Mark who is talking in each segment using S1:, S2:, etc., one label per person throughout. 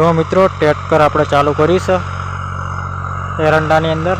S1: જો મિત્રો ટ્રેક્ટર આપણે ચાલુ કરીશ. એરંડાની અંદર.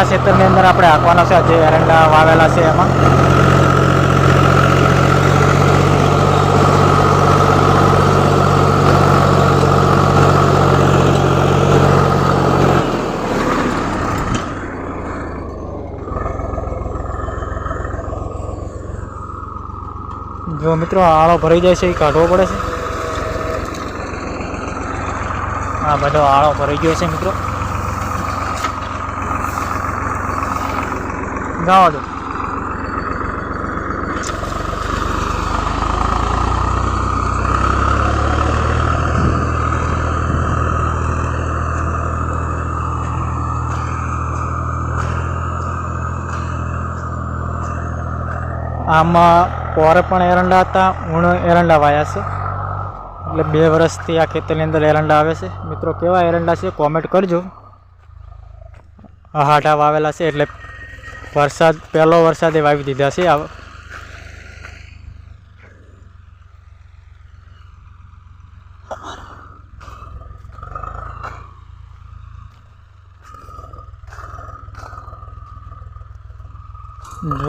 S1: આખા ક્ષેત્રની અંદર આપણે હાંકવાના છે. જે એરંડા વાવેલા છે એમાં. જો મિત્રો આળો ભરાઈ જાય છે, એ કાઢવો પડે છે. આ બધો આળો ભરાઈ ગયો છે, મિત્રો. જવા દો. આમાં પોરે પણ એરંડા હતા ઊણ એરંડા વાયા છે. એટલે બે વર્ષથી આ ખેતરની અંદર એરંડા આવે છે. મિત્રો કેવા એરંડા છે કોમેન્ટ કરજો. હાટા વાવેલા છે એટલે વરસાદ, પહેલો વરસાદે વાવી દીધા છે. જો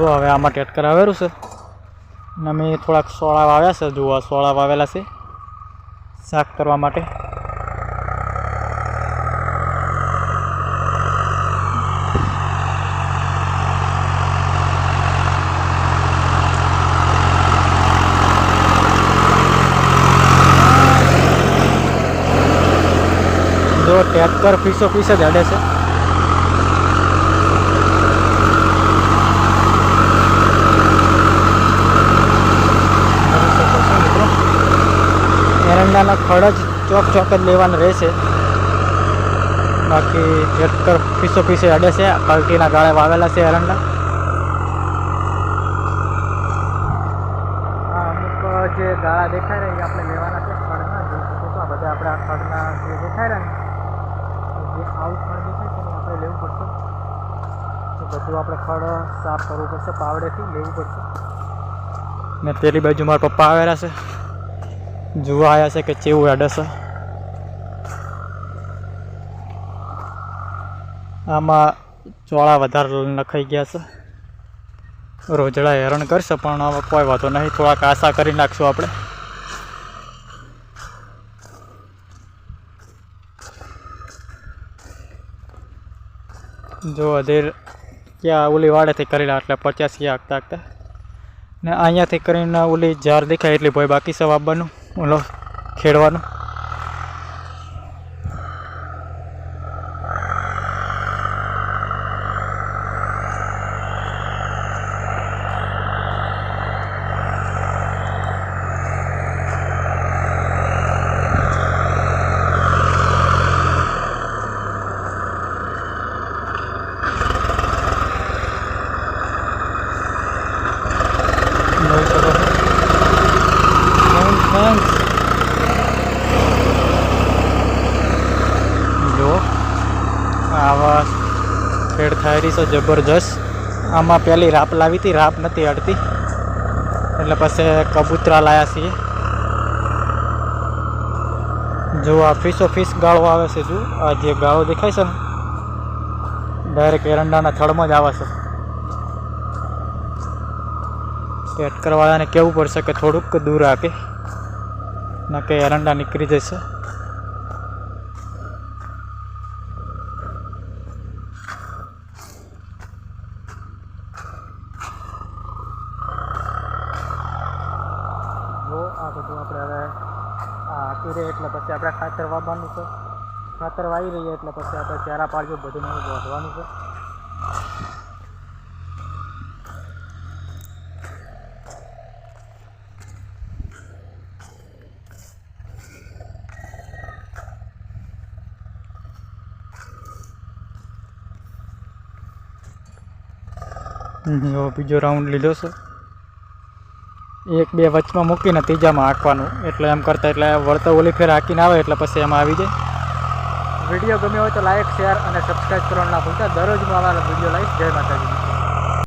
S1: હવે આમાં ટેટકર આવેલું છે. અને અમે થોડાક સોળા વાવ્યા છે. જુઓ સોળા વાવેલા છે. શાક કરવા માટે. જો ટ્રેક્ટર પીસો પીસે જ હડે છે. એરંડાના ખડ જ ચોક ચોક જ લેવાનો રહેશે બાકી ટ્રેક્ટર પીસો પીસે અડે છે. કલ્ટીના ગાળે વાવેલા છે એરંડા. અમુક જે ગાળા દેખાય રહ્યા એ આપણે લેવાના છે ખડના. જોઈ શકો છો બધા આપણે આ ખડના જે દેખાય ને જે આવું ખડ દેખાય છે ને આપણે લેવું પડશે. તો બધું આપણે ખડ સાફ કરવું પડશે, પાવડેથી લેવું પડશે. ને પેલી બાજુ મારા પપ્પા આવેલા છે. જોવા આવ્યા છે કે ચેવું અડે છે. આમાં ચોળા વધારે નખાઈ ગયા છે. રોજડા હેરાન કરશે, પણ કોઈ વાંધો નહીં. થોડાક આશા કરી નાખશું આપણે. જો અધેર ક્યાં ઓલી વાડેથી કરેલા એટલે પચાસી આગતા આગતા. ને અહીંયાથી કરીને ઓલી જાર દેખાય એટલી ભાઈ બાકી છે વાવવાનું ઓલો ખેડવાનું જોઈ શકો છો Thanks, thanks. જો આવા થાય રહી છે જબરજસ્ત. આમાં પહેલી રાપ લાવી હતી, રાપ નથી અડતી એટલે પછી કબૂતરા લાયા છીએ. જો આ ફિશો ફિશ ગાળો આવે છે જો, આ જે ગાળો દેખાય છે ને ડાયરેક્ટ એરંડાના થડમાં જ આવે છે. પેટકરવાળાને કહેવું પડશે કે થોડુંક દૂર આપે, ના કે એરંડા નીકળી જશે જો આ બધું આપણે હવે, આ હાકી એટલે પછી આપણે ખાતર વાવવાનું છે. ખાતર વાવી રહીએ એટલે પછી આપણે ચારા પાડજો, બધું નવું વધવાનું છે. બીજો રાઉન્ડ લીધો છે. એક બે વચમાં મૂકીને ત્રીજામાં હાંકવાનું. એટલે એમ કરતાં એટલે વળતો ઓલી ફેર હાંકીને આવે એટલે પછી એમાં આવી જાય. વીડિયો ગમ્યો હોય તો લાઇક શેર અને સબસ્ક્રાઈબ કરવાનું ના ભૂલતા. દરરોજ હું આવા વીડિયો લાઈશ જય માતાજી.